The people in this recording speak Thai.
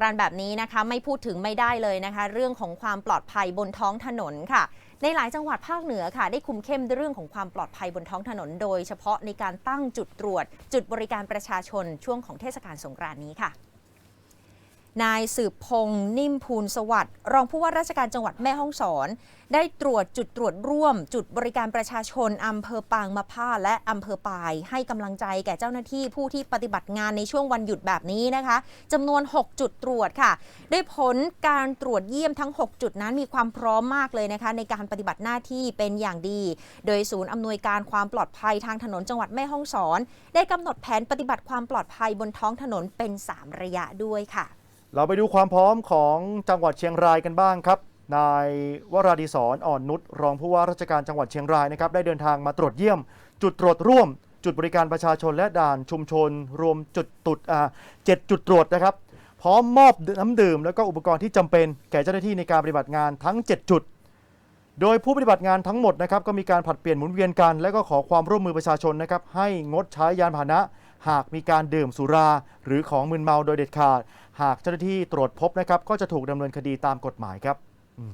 รานแบบนี้นะคะไม่พูดถึงไม่ได้เลยนะคะ เรื่องของความปลอดภัยบนท้องถนนค่ะ ในหลายจังหวัดภาคเหนือค่ะ ได้คุมเข้มเรื่องของความปลอดภัยบนท้องถนน โดยเฉพาะในการตั้งจุดตรวจ จุดบริการประชาชนช่วงของเทศกาลสงกรานต์นี้ค่ะ นายสืบพงษ์นิ่มภูลสวัสดิ์รองผู้ว่าราชการจังหวัดแม่ฮ่องสอน ได้ตรวจจุดตรวจร่วม จุดบริการประชาชนอำเภอปางมะผ้าและอำเภอปาย ให้กำลังใจแก่เจ้าหน้าที่ผู้ที่ปฏิบัติงานในช่วงวันหยุดแบบนี้นะคะจำนวน 6 จุดตรวจค่ะ ได้ผลการตรวจเยี่ยมทั้ง 6 จุดนั้นมีความพร้อมมากเลยนะคะ ในการปฏิบัติหน้าที่เป็นอย่างดี โดยศูนย์อำนวยการความปลอดภัยทางถนนจังหวัดแม่ฮ่องสอน ได้กำหนดแผนปฏิบัติความปลอดภัยบนท้องถนนเป็น 3 ระยะด้วยค่ะ เราไปดูความพร้อมของจังหวัดเชียงรายกันบ้างครับ นายวราดีศรอ่อนนุชรองผู้ว่าราชการจังหวัดเชียงรายนะครับได้เดินทางมาตรวจเยี่ยม จุดตรวจร่วม จุดบริการประชาชนและด่านชุมชน รวมจุดตุดอ่าเจ็ดจุดตรวจนะครับ พร้อมมอบน้ำดื่ม แล้วก็อุปกรณ์ที่จำเป็นแก่เจ้าหน้าที่ในการปฏิบัติงานทั้ง 7 จุด โดยผู้ปฏิบัติงานทั้งหมดนะครับก็มีการผัดเปลี่ยนหมุนเวียนกัน และก็ขอความร่วมมือประชาชนนะครับให้งดใช้ยานพาหนะ หากมีการดื่มสุรา หรือของมึนเมาโดยเด็ดขาด หากเจ้าหน้าที่ตรวจพบนะครับ ก็จะถูกดำเนินคดีตามกฎหมายครับอื